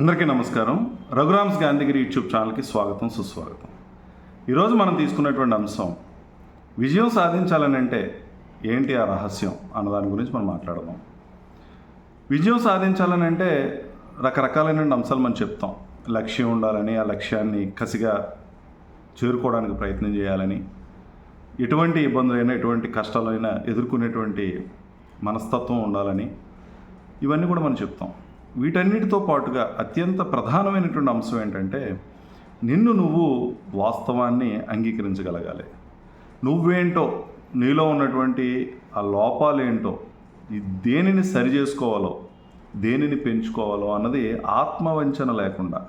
అందరికీ నమస్కారం. రఘురామ్స్ గాంధీగిరి యూట్యూబ్ ఛానల్కి స్వాగతం సుస్వాగతం. ఈరోజు మనం తీసుకున్నటువంటి అంశం విజయం సాధించాలని అంటే ఏంటి ఆ రహస్యం అన్న దాని గురించి మనం మాట్లాడదాం. విజయం సాధించాలని అంటే రకరకాలైన అంశాలు మనం చెప్తాం. లక్ష్యం ఉండాలని ఆ లక్ష్యాన్ని కసిగా చేరుకోవడానికి ప్రయత్నం చేయాలని ఎటువంటి ఇబ్బందులైనా ఎటువంటి కష్టాలైనా ఎదుర్కొనేటువంటి మనస్తత్వం ఉండాలని ఇవన్నీ కూడా మనం చెప్తాం. వీటన్నిటితో పాటుగా అత్యంత ప్రధానమైనటువంటి అంశం ఏంటంటే నిన్ను నువ్వు వాస్తవాన్ని అంగీకరించగలగాలి. నువ్వేంటో నీలో ఉన్నటువంటి ఆ లోపాలేంటో ఈ దేనిని సరి చేసుకోవాలో దేనిని పెంచుకోవాలో అన్నది ఆత్మవంచన లేకుండా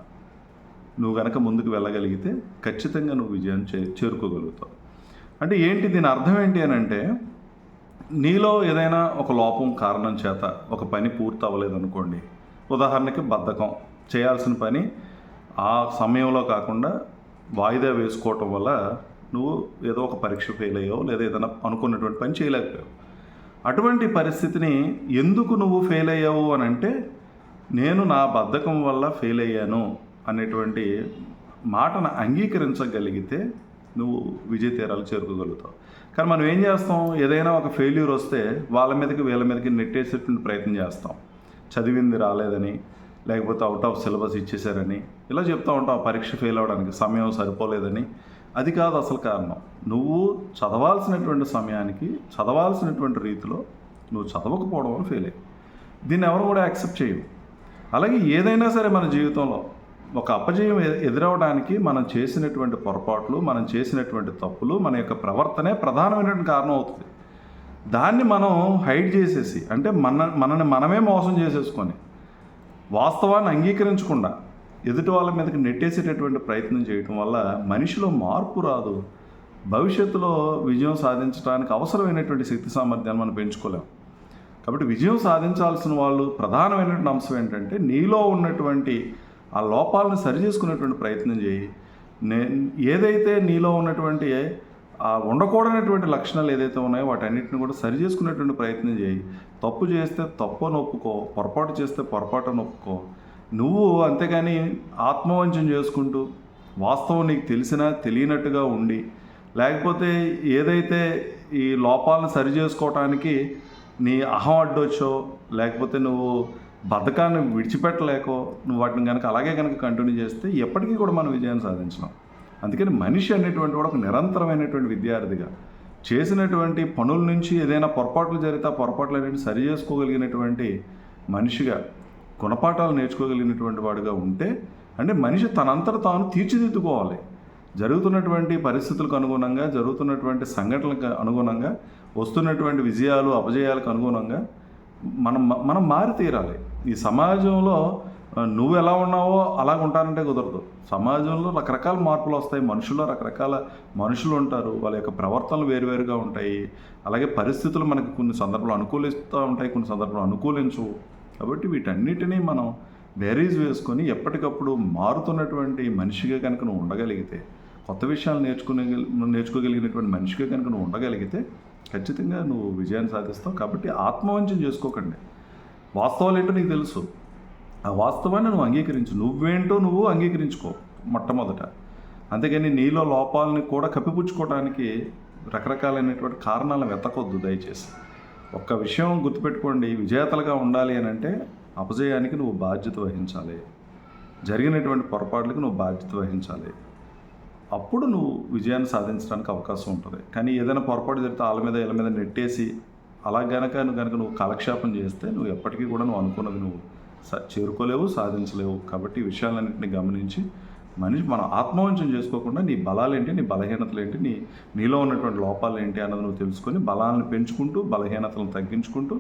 నువ్వు గనక ముందుకు వెళ్ళగలిగితే ఖచ్చితంగా నువ్వు విజయం చే చేరుకోగలుగుతావు. అంటే ఏంటి దీని అర్థం ఏంటి అని అంటే నీలో ఏదైనా ఒక లోపం కారణం చేత ఒక పని పూర్తి అవ్వలేదనుకోండి ఉదాహరణకి బద్ధకం చేయాల్సిన పని ఆ సమయంలో కాకుండా వాయిదా వేసుకోవటం వల్ల నువ్వు ఏదో ఒక పరీక్ష ఫెయిల్ అయ్యావు లేదా ఏదైనా అనుకున్నటువంటి పని చేయలేకపోయావు. అటువంటి పరిస్థితిని ఎందుకు నువ్వు ఫెయిల్ అయ్యావు అని అంటే నేను నా బద్ధకం వల్ల ఫెయిల్ అయ్యాను అనేటువంటి మాటను అంగీకరించగలిగితే నువ్వు విజయ తీరాలు చేరుకోగలుగుతావు. కానీ మనం ఏం చేస్తాం? ఏదైనా ఒక ఫెయిల్యూర్ వస్తే వాళ్ళ మీదకి వీళ్ళ మీదకి నెట్టేసేటువంటి ప్రయత్నం చేస్తాం. చదివింది రాలేదని లేకపోతే అవుట్ ఆఫ్ సిలబస్ ఇచ్చేసారని ఇలా చెప్తూ ఉంటాం పరీక్ష ఫెయిల్ అవ్వడానికి సమయం సరిపోలేదని. అది కాదు అసలు కారణం. నువ్వు చదవాల్సినటువంటి సమయానికి చదవాల్సినటువంటి రీతిలో నువ్వు చదవకపోవడం వల్ల ఫెయిల్ అయ్యి దీన్ని ఎవరు కూడా యాక్సెప్ట్ చేయవు అలాగే ఏదైనా సరే మన జీవితంలో ఒక అపజయం ఎదురవడానికి మనం చేసినటువంటి పొరపాట్లు మనం చేసినటువంటి తప్పులు మన యొక్క ప్రవర్తనే ప్రధానమైనటువంటి కారణం అవుతుంది. దాన్ని మనం హైడ్ చేసేసి అంటే మన మనని మనమే మోసం చేసేసుకొని వాస్తవాన్ని అంగీకరించకుండా ఎదుటి వాళ్ళ మీదకి నెట్టేసేటటువంటి ప్రయత్నం చేయటం వల్ల మనిషిలో మార్పు రాదు. భవిష్యత్తులో విజయం సాధించడానికి అవసరమైనటువంటి శక్తి సామర్థ్యాన్ని మనం పెంచుకోలేం. కాబట్టి విజయం సాధించాల్సిన వాళ్ళు ప్రధానమైనటువంటి అంశం ఏంటంటే నీలో ఉన్నటువంటి ఆ లోపాలను సరిచేసుకునేటువంటి ప్రయత్నం చేయి. నే ఏదైతే నీలో ఉన్నటువంటి ఆ ఉండకూడనటువంటి లక్షణాలు ఏదైతే ఉన్నాయో వాటన్నిటిని కూడా సరి చేసుకునేటువంటి ప్రయత్నం చేయి. తప్పు చేస్తే తప్పు నొప్పుకో పొరపాటు చేస్తే పొరపాటు నొప్పుకో నువ్వు అంతేగాని ఆత్మవంచం చేసుకుంటూ వాస్తవం నీకు తెలిసినా తెలియనట్టుగా ఉండి లేకపోతే ఏదైతే ఈ లోపాలను సరి చేసుకోవటానికి నీ అహం అడ్డొచ్చో లేకపోతే నువ్వు బద్ధకాన్ని విడిచిపెట్టలేకో నువ్వు వాటిని కనుక అలాగే కనుక కంటిన్యూ చేస్తే ఎప్పటికీ కూడా మనం విజయాన్ని సాధించలేం. అందుకని మనిషి అనేటువంటి వాడు ఒక నిరంతరమైనటువంటి విద్యార్థిగా. చేసినటువంటి పనుల నుంచి ఏదైనా పొరపాట్లు జరిగితే ఆ పొరపాట్లు అనేవి సరి చేసుకోగలిగినటువంటి మనిషిగా గుణపాఠాలు నేర్చుకోగలిగినటువంటి వాడుగా ఉంటే అంటే మనిషి తనంతట తాను తీర్చిదిద్దుకోవాలి. జరుగుతున్నటువంటి పరిస్థితులకు అనుగుణంగా జరుగుతున్నటువంటి సంఘటనలకు అనుగుణంగా వస్తున్నటువంటి విజయాలు అపజయాలకు అనుగుణంగా మనం మనం మారి తీరాలి. ఈ సమాజంలో నువ్వు ఎలా ఉన్నావో అలాగ ఉంటానంటే కుదరదు. సమాజంలో రకరకాల మార్పులు వస్తాయి. మనుషుల్లో రకరకాల మనుషులు ఉంటారు. వాళ్ళ యొక్క ప్రవర్తనలు వేరువేరుగా ఉంటాయి. అలాగే పరిస్థితులు మనకి కొన్ని సందర్భాలు అనుకూలిస్తూ ఉంటాయి. కొన్ని సందర్భాలు అనుకూలించవు. కాబట్టి వీటన్నిటినీ మనం బేరీజ్ వేసుకొని ఎప్పటికప్పుడు మారుతున్నటువంటి మనిషిగా కనుక నువ్వు ఉండగలిగితే కొత్త విషయాలు నేర్చుకునే నేర్చుకోగలిగినటువంటి మనిషిగా కనుక నువ్వు ఉండగలిగితే ఖచ్చితంగా నువ్వు విజయాన్ని సాధిస్తావు. కాబట్టి ఆత్మవంచం చేసుకోకండి. వాస్తవాలు ఏంటో నీకు తెలుసు. ఆ వాస్తవాన్ని నువ్వు అంగీకరించు. నువ్వేంటో నువ్వు అంగీకరించుకో మొట్టమొదట. అంతేగాని నీలో లోపాలని కూడా కప్పిపుచ్చుకోవడానికి రకరకాలైనటువంటి కారణాలను వెతకొద్దు దయచేసి. ఒక్క విషయం గుర్తుపెట్టుకోండి. విజేతలుగా ఉండాలి అని అంటే అపజయానికి నువ్వు బాధ్యత వహించాలి. జరిగినటువంటి పొరపాట్లకు నువ్వు బాధ్యత వహించాలి. అప్పుడు నువ్వు విజయాన్ని సాధించడానికి అవకాశం ఉంటుంది. కానీ ఏదైనా పొరపాటు జరిగితే వాళ్ళ మీద వీళ్ళ మీద నెట్టేసి అలా గనక నువ్వు కనుక నువ్వు కాలక్షేపం చేస్తే నువ్వు ఎప్పటికీ కూడా నువ్వు అనుకున్నది నువ్వు. చేరుకోలేవు సాధించలేవు. కాబట్టి ఈ విషయాలన్నింటినీ గమనించి మనిషి మనం ఆత్మవంచం చేసుకోకుండా నీ బలాలేంటి నీ బలహీనతలు ఏంటి నీ నీలో ఉన్నటువంటి లోపాలు ఏంటి అన్నది నువ్వు తెలుసుకొని బలాలను పెంచుకుంటూ బలహీనతలను తగ్గించుకుంటూ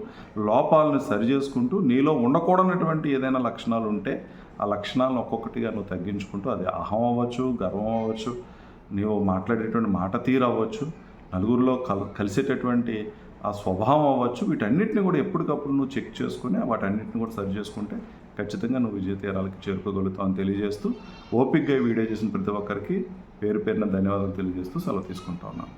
లోపాలను సరి చేసుకుంటూ నీలో ఉండకూడనటువంటి ఏదైనా లక్షణాలు ఉంటే ఆ లక్షణాలను ఒక్కొక్కటిగా నువ్వు తగ్గించుకుంటూ అది అహం అవ్వచ్చు గర్వం అవ్వచ్చు నీవు మాట్లాడేటువంటి మాట తీరు అవ్వచ్చు నలుగురిలో కల్ కలిసేటటువంటి ఆ స్వభావం అవ్వచ్చు. వీటన్నిటిని కూడా ఎప్పటికప్పుడు నువ్వు చెక్ చేసుకుని వాటన్నిటిని కూడా సరి చేసుకుంటే ఖచ్చితంగా నువ్వు విజయ తీరాలకి చేరుకోగలుగుతావు అని తెలియజేస్తూ ఓపిక్గా ఈ వీడియో చేసిన ప్రతి ఒక్కరికి పేరు పేరున ధన్యవాదాలు తెలియజేస్తూ సెలవు తీసుకుంటా ఉన్నాను.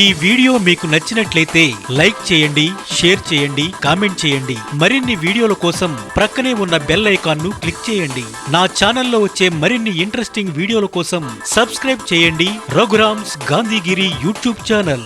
ఈ వీడియో మీకు నచ్చినట్లయితే లైక్ చేయండి షేర్ చేయండి కామెంట్ చేయండి. మరిన్ని వీడియోల కోసం ప్రక్కనే ఉన్న బెల్ ఐకాన్ను క్లిక్ చేయండి. నా ఛానల్లో వచ్చే మరిన్ని ఇంట్రెస్టింగ్ వీడియోల కోసం సబ్స్క్రైబ్ చేయండి. Raghuram's Gandhigiri YouTube channel.